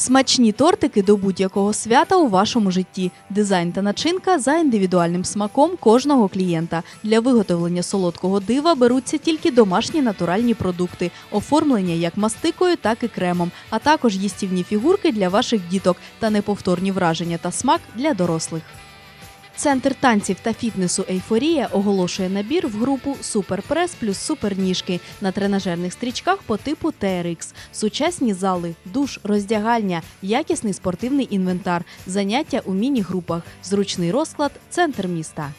Смачні тортики до будь-якого свята у вашому житті. Дизайн та начинка за індивідуальним смаком кожного клієнта. Для виготовлення солодкого дива беруться тільки домашні натуральні продукти, оформлення як мастикою, так і кремом, а також їстівні фігурки для ваших діток та неповторні враження та смак для дорослих. Центр танців та фітнесу Ейфорія оголошує набір в групу Суперпрес плюс суперніжки на тренажерних стрічках по типу TRX, сучасні зали, душ, роздягальня, якісний спортивний інвентар, заняття у міні-групах, зручний розклад, центр міста.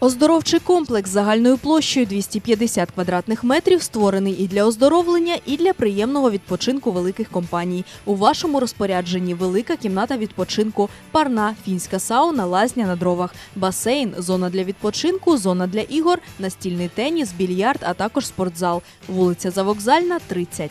Оздоровчий комплекс загальною площею 250 квадратних метрів створений і для оздоровлення, і для приємного відпочинку великих компаній. У вашому розпорядженні велика кімната відпочинку, парна, фінська сауна, лазня на дровах, басейн, зона для відпочинку, зона для ігор, настільний теніс, більярд, а також спортзал. Вулиця Завокзальна, 30.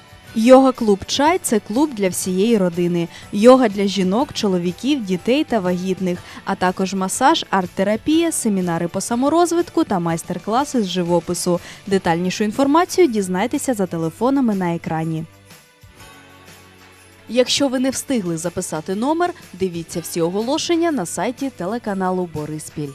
Йога клуб Чай це клуб для всієї родини. Йога для жінок, чоловіків, дітей та вагітних, а також масаж, арт-терапія, семінари по саморозвитку та майстер-класи з живопису. Детальнішу інформацію дізнайтеся за телефонами на екрані. Якщо ви не встигли записати номер, дивіться всі оголошення на сайті телеканалу Бориспіль.